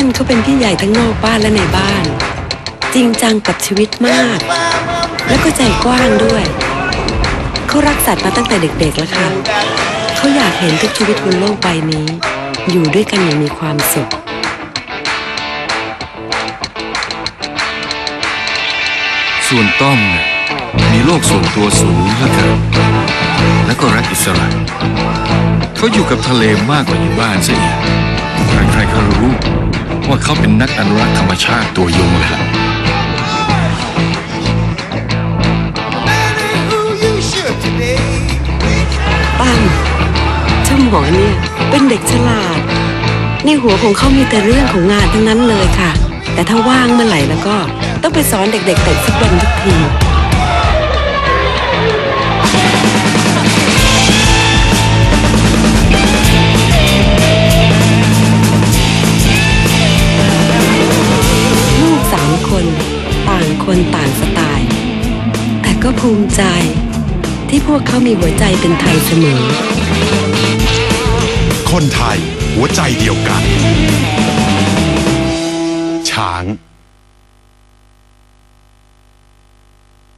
้นเขาเป็นพี่ใหญ่ทั้งนอกบ้านและในบ้าน จริงจังกับชีวิตมาก แล้วก็ใจกว้างด้วย เขารักสัตว์มาตั้งแต่เด็กๆแล้วค่ะ เขาอยากเห็นทุกชีวิตบนโลกใบนี้ อยู่ด้วยกันอย่างมีความสุขส่วนต้อมเนี่ยมีโลกส่วนตัวสูงเหลือเกินและก็รักอิสระเขาอยู่กับทะเลมากกว่าอยู่บ้านซะอีกใครๆก็รู้ เขาเป็นนักอนุรักษ์ธรรมชาติตัวยงเลยล่ะตั้มเจ้าหมอเนี่ยเป็นเด็กฉลาด ในหัวของเขามีแต่เรื่องของงานทั้งนั้นเลยค่ะ แต่ถ้าว่างเมื่อไหร่แล้วก็ต้องไปสอนเด็กๆเตะฟุตบอลทุกทีางคนต่างสไตล์ แต่ก็ภูมิใจที่พวกเขามีหัวใจเป็นไทยเสมอ คนไทยหัวใจเดียวกัน ช้าง